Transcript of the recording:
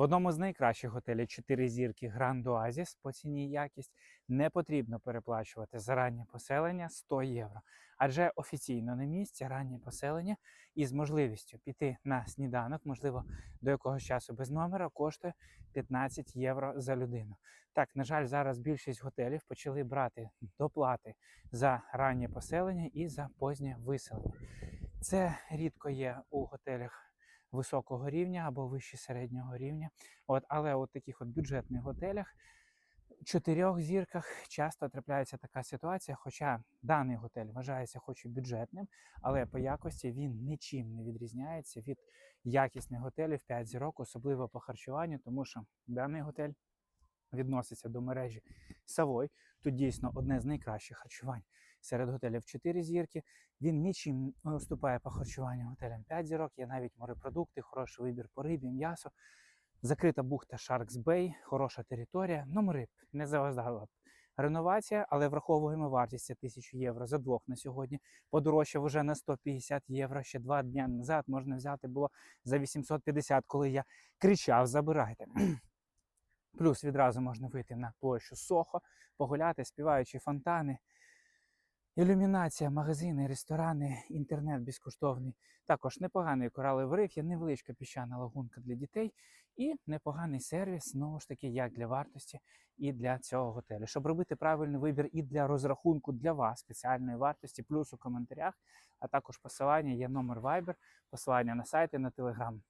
В одному з найкращих готелів 4 зірки Grand Oasis по ціні якість не потрібно переплачувати за раннє поселення 100 євро, адже офіційно на місці раннє поселення із можливістю піти на сніданок, можливо, до якогось часу без номера, коштує 15 євро за людину. Так, на жаль, зараз більшість готелів почали брати доплати за раннє поселення і за познє виселення. Це рідко є у готелях високого рівня або вище середнього рівня. От, але у таких от бюджетних готелях, чотирьох зірках часто трапляється така ситуація. Хоча даний готель вважається хоч і бюджетним, але по якості він нічим не відрізняється від якісних готелів 5 зірок, особливо по харчуванню, тому що даний готель відноситься до мережі Savoy. Тут дійсно одне з найкращих харчувань серед готелів 4 зірки. Він нічим не уступає по харчуванню готелям 5 зірок. Є навіть морепродукти, хороший вибір по рибі, м'ясо. Закрита бухта Sharks Bay, хороша територія. Номери не заважала б реновація, але враховуємо вартість 1000 євро за двох на сьогодні. Подорожчав вже на 150 євро. Ще два дні назад можна взяти було за 850, коли я кричав: забирайте. Плюс відразу можна вийти на площу Сохо, погуляти, співаючи фонтани, ілюмінація, магазини, ресторани, інтернет безкоштовний. Також непоганий кораловий риф, є невеличка піщана лагунка для дітей і непоганий сервіс, знову ж таки, як для вартості і для цього готелю. Щоб робити правильний вибір і для розрахунку для вас спеціальної вартості, плюс у коментарях, а також посилання є номер Viber, посилання на сайт і на Telegram.